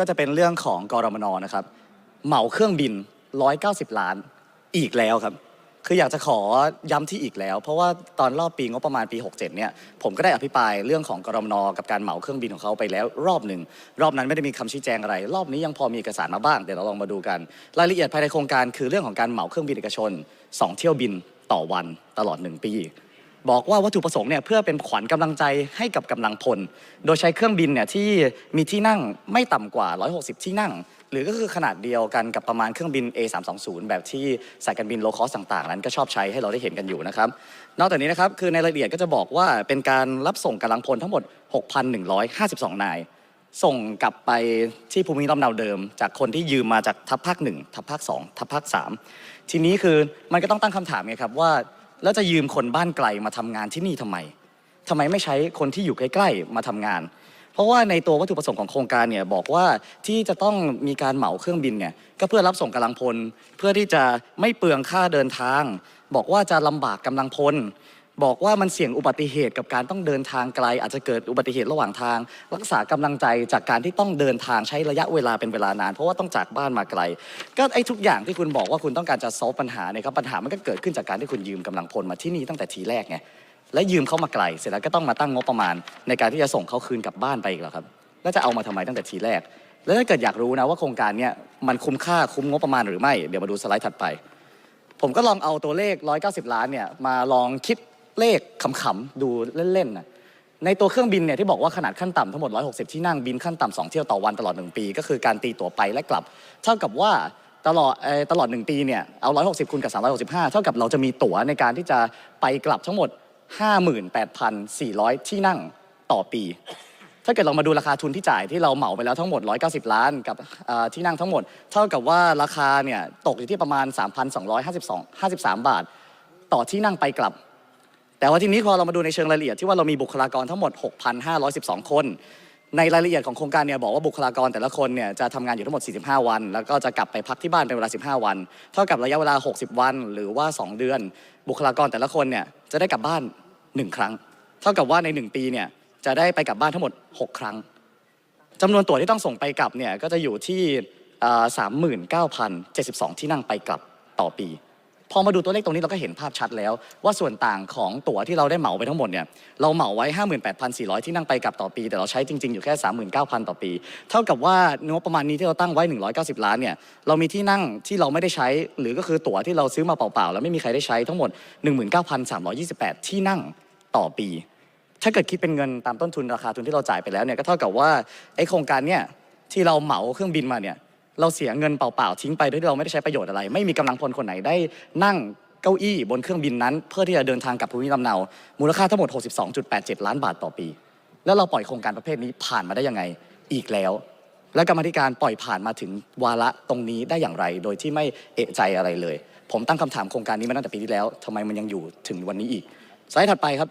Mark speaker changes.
Speaker 1: ก็จะเป็นเรื่องของกรมนนะครับ เหมาเครื่องบิน 190 ล้านอีกแล้วครับ คืออยากจะขอย้ำที่อีกแล้ว เพราะว่าตอนรอบปีงบประมาณปี 67 เนี่ย ผมก็ได้อภิปรายเรื่องของกรมนกับการเหมาเครื่องบินของเขาไปแล้วรอบหนึ่ง รอบนั้นไม่ได้มีคำชี้แจงอะไร รอบนี้ยังพอมีเอกสารมาบ้าง เดี๋ยวเราลองมาดูกัน รายละเอียดภายในโครงการคือเรื่องของการเหมาเครื่องบินเอกชน 2 เที่ยวบินต่อวันตลอด 1 ปี บอกว่าวัตถุประสงค์เนี่ยเพื่อเป็นขวัญกำลังใจให้กับกำลังพล โดยใช้เครื่องบินเนี่ยที่มีที่นั่งไม่ต่ำกว่า 160 ที่นั่ง หรือก็คือขนาดเดียวกันกับประมาณเครื่องบิน A320 แบบที่สายการบินโลคอสต่างๆ นั้นก็ชอบใช้ให้เราได้เห็นกันอยู่นะครับ นอกจากนี้นะครับคือในรายละเอียดก็จะบอกว่าเป็นการรับส่งกำลังพลทั้งหมด 6,152 นาย ส่งกลับไปที่ภูมิลำเนาเดิม จากคนที่ยืมมาจากทัพภาคหนึ่งทัพภาคสองทัพภาคสามทีนี้คือมันก็ต้องตั้งคำถามไงครับว่า แล้วจะยืมคนบ้านไกลมาทำงานที่นี่ทำไมทำไมไม่ใช้คนที่อยู่ใกล้ ๆ มาทำงาน เพราะว่าในตัววัตถุประสงค์ของโครงการเนี่ยบอกว่าที่จะต้องมีการเหมาเครื่องบินเนี่ยก็เพื่อรับส่งกำลังพล เพื่อที่จะไม่เปลืองค่าเดินทาง บอกว่าจะลำบากกำลังพล บอกว่ามันเสี่ยงอุบัติเหตุกับการต้องเดินทางไกล อาจจะเกิดอุบัติเหตุระหว่างทาง รักษากำลังใจจากการที่ต้องเดินทางใช้ระยะเวลาเป็นเวลานาน เพราะว่าต้องจากบ้านมาไกล ก็ไอ้ทุกอย่างที่คุณบอกว่าคุณต้องการจะซอฟปัญหาเนี่ยครับปัญหามันก็เกิดขึ้นจากการที่คุณยืมกำลังพลมาที่นี่ตั้งแต่ทีแรกไงและยืมเขามาไกล เสร็จแล้วก็ต้องมาตั้งงบประมาณ ในการที่จะส่งเขาคืนกลับบ้านไปอีกแล้วครับแล้วจะเอามาทำไมตั้งแต่ทีแรก แล้วถ้าเกิดอยากรู้นะว่าโครงการเนี้ยมันคุ้มค่าคุ้มงบประมาณหรือไม่ เดี๋ยวมาดูสไลด์ถัดไป ผมก็ลองเอาตัวเลข 190 ล้านเนี่ยมาลองคิด เลขขำๆดูเล่นๆนะในตัวเครื่องบินเนี่ยที่บอกว่าขนาดขั้นต่ำทั้งหมด 160 ที่นั่งบินขั้นต่ำ2เที่ยวต่อวันตลอด 1 ปี ก็คือการตีตั๋วไปและกลับ เท่ากับว่าตลอดตลอด 1 ปีเนี่ยเอา 160คูณกับ 365 เท่ากับเราจะมีตั๋วในการที่จะไปกลับทั้งหมด 58,400 ที่นั่งต่อปี ถ้าเกิดเรามาดูราคาทุนที่จ่ายที่เราเหมาไปแล้วทั้งหมด 190 ล้านกับที่นั่งทั้งหมด เท่ากับว่าราคาเนี่ยตกอยู่ที่ประมาณ 3,252 53 บาท ต่อที่นั่งไปกลับ แต่ว่าทีนี้พอเรามาดูในเชิงรายละเอียดที่ว่าเรามีบุคลากรทั้งหมด 6,512 คน ในรายละเอียดของโครงการเนี่ยบอกว่าบุคลากรแต่ละคนเนี่ยจะทำงานอยู่ทั้งหมด 45 วัน แล้วก็จะกลับไปพักที่บ้านเป็นเวลา 15 วัน เท่ากับระยะเวลา 60 วันหรือว่า 2 เดือน บุคลากรแต่ละคนเนี่ยจะได้กลับบ้าน 1 ครั้ง เท่ากับว่าใน 1 ปีเนี่ยจะได้ไปกลับบ้านทั้งหมด 6 ครั้งจำนวนตั๋วที่ต้องส่งไปกลับเนี่ยก็จะอยู่ที่สามหมื่นเก้าพันเจ็ดสิบสองที่นั่งไปกลับต่อปี พอมาดูตัวเลขตรงนี้เราก็เห็นภาพชัดแล้ว ว่าส่วนต่างของตั๋วที่เราได้เหมาไปทั้งหมดเนี่ยเราเหมาไว้ 58,400 ที่นั่งไปกลับต่อปี แต่เราใช้จริง ๆ อยู่แค่ 39,000 ต่อปี เท่ากับว่างบประมาณนี้ที่เราตั้งไว้ 190 ล้านเนี่ยเรามีที่นั่งที่เราไม่ได้ใช้ หรือก็คือตั๋วที่เราซื้อมาเปล่าๆแล้วไม่มีใครได้ใช้ทั้งหมด 19,328 ที่นั่งต่อปี ถ้าเกิดคิดเป็นเงินตามต้นทุนราคาทุนที่เราจ่ายไปแล้วเนี่ยก็เท่ากับว่าไอโครงการเนี่ยที่เราเหมาเครื่องบินมาเนี่ย เราเสียเงินเปล่าๆทิ้งไปโดยที่เราไม่ได้ใช้ประโยชน์อะไร ไม่มีกำลังพลคนไหนได้นั่งเก้าอี้บนเครื่องบินนั้น เพื่อที่จะเดินทางกลับภูมิลำเนา มูลค่าทั้งหมด 62.87 ล้านบาทต่อปี แล้วเราปล่อยโครงการประเภทนี้ผ่านมาได้ยังไงอีกแล้ว และกรรมธิการปล่อยผ่านมาถึงวาระตรงนี้ได้อย่างไร โดยที่ไม่เอะใจอะไรเลย ผมตั้งคำถามโครงการนี้มาตั้งแต่ปีที่แล้วทำไมมันยังอยู่ถึงวันนี้อีกสไลด์ถัดไปครับ